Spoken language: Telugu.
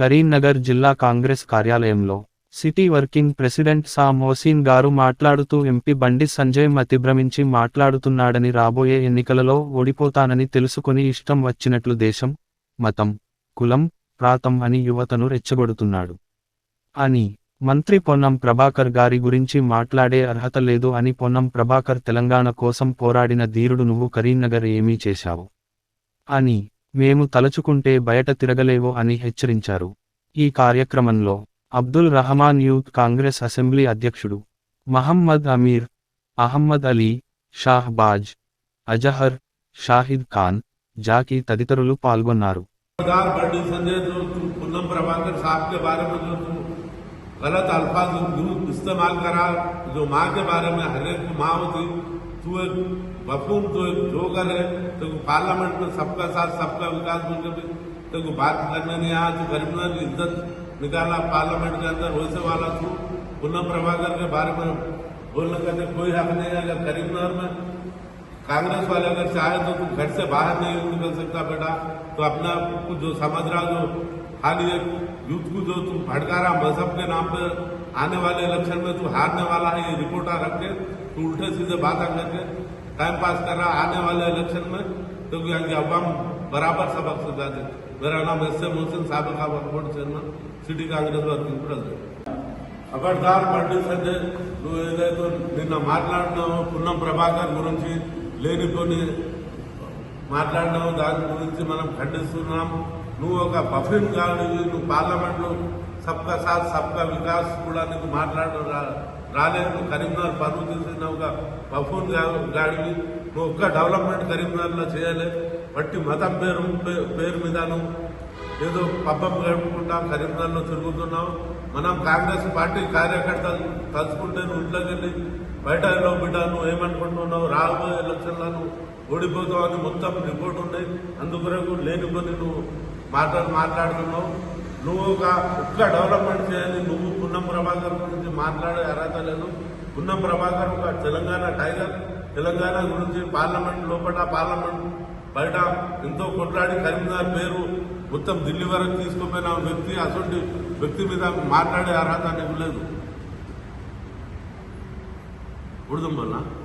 కరీంనగర్ జిల్లా కాంగ్రెస్ కార్యాలయంలో city working president Sam Hussain గారు మాట్లాడుతూ ఎంపీ బండి సంజయ్ మతిభ్రమించి మాట్లాడుతున్నాడని రాబోయే ఎన్నికలలో ఓడిపోతానని తెలుసుకుని ఇష్టం వచ్చినట్లు దేశం మతం కులం ప్రాతం అని యువతను రెచ్చగొడుతున్నాడు. అని మంత్రి పొన్నం ప్రభాకర్ గారి గురించి మాట్లాడే అర్హత లేదు అని పొన్నం ప్రభాకర్ తెలంగాణ కోసం పోరాడిన ధీరుడు నువ్వు కరీంనగర్ ఏమీ చేశావు? అని మేము తలచుకుంటే బయట తిరగలేవు అని హెచ్చరించారు ఈ కార్యక్రమంలో Abdul Rahman youth Congress assembly అధ్యక్షుడు మహమ్మద్ అమీర్ అహమ్మద్ అలీ షాహబాజ్ అజహర్ షాహిద్ ఖాన్ జాకీ తదితరులు పాల్గొన్నారు सरदार बंडी संजय जो तुम पूनम प्रभाकर साहब के बारे में जो तुम गलत अल्फाज दुरुस्त इस्तेमाल करा जो माँ के बारे में हर एक माँ होती तू एक बफून तो जोकर है तो पार्लियामेंट में सबका साथ, सबका विकास बोल के भी तो बात करने नहीं आया गरीबनाथ की इज़्ज़त निकाला पार्लियामेंट के अंदर, वैसे वाला तू पूनम प्रभाकर के बारे में बोलने का तो कोई हक नहीं है, अगर करीमनगर में कांग्रेस वाले अगर चाहे तो तुम घर से बाहर नहीं निकल सकता बेटा। तो अपना जो समझ रहा जो खाली एक यूथ को जो तुम भड़का रहा मज़हब के नाम पर आने वाले इलेक्शन में तू हारने वाला है, ये रिपोर्टा रख के, तू उल्टे सीधे बातें करके टाइम पास कर रहा आने वाले इलेक्शन में तो यहाँ की अवाम बराबर सबक सजा दे मेरा नाम एस ए मोहसिन साहब का board chairman city Congress working president ఖబర్దార్ బండి సంజయ్ నువ్వు ఏదైతే నిన్న మాట్లాడినావో పున్నం ప్రభాకర్ గురించి లేనిపోని మాట్లాడినావు దాని గురించి మనం ఖండిస్తున్నాం నువ్వు ఒక బఫిన్ గాడివి నువ్వు పార్లమెంట్లో సబ్కా సాత్ సబ్కా వికాస్ కూడా నీకు మాట్లాడడం రా రాలేదు. కరీంనగర్ పరువు తీసిన ఒక గాడివి నువ్వు ఒక్క డెవలప్మెంట్ కరీంనగర్లో చేయలే. బట్టి మతం పేరు పే- పేరు మీద ఏదో పబ్బం గడుపుకుంటాం కరీంనగర్లో తిరుగుతున్నావు. మనం కాంగ్రెస్ పార్టీ కార్యకర్తలు తలుచుకుంటే నువ్వు ఇంట్లోకి వెళ్ళి బయట ఎల్లో బిడ్డ నువ్వు ఏమనుకుంటున్నావు? రాబోయే ఎలక్షన్లను ఓడిపోతావు అని మొత్తం రిపోర్ట్ ఉన్నాయి. అందుకొరకు లేనిపోని నువ్వు మాట్లాడు మాట్లాడుతున్నావు. నువ్వు ఒక ఒక్క డెవలప్మెంట్ చేయాలి నువ్వు పున్నం ప్రభాకర్ గురించి మాట్లాడే అర్హత లేదు పున్నం ప్రభాకర్ ఒక తెలంగాణ టైగర్ తెలంగాణ గురించి పార్లమెంట్ లోపల పార్లమెంట్ బయట ఎంతో కొట్లాడి కరీంనగర్ పేరు మొత్తం ఢిల్లీ వరకు తీసుకుపోయిన వ్యక్తి అటువంటి వ్యక్తి మీద మాట్లాడే అర్హత నీకు లేదు. ఉడదంబన్నా?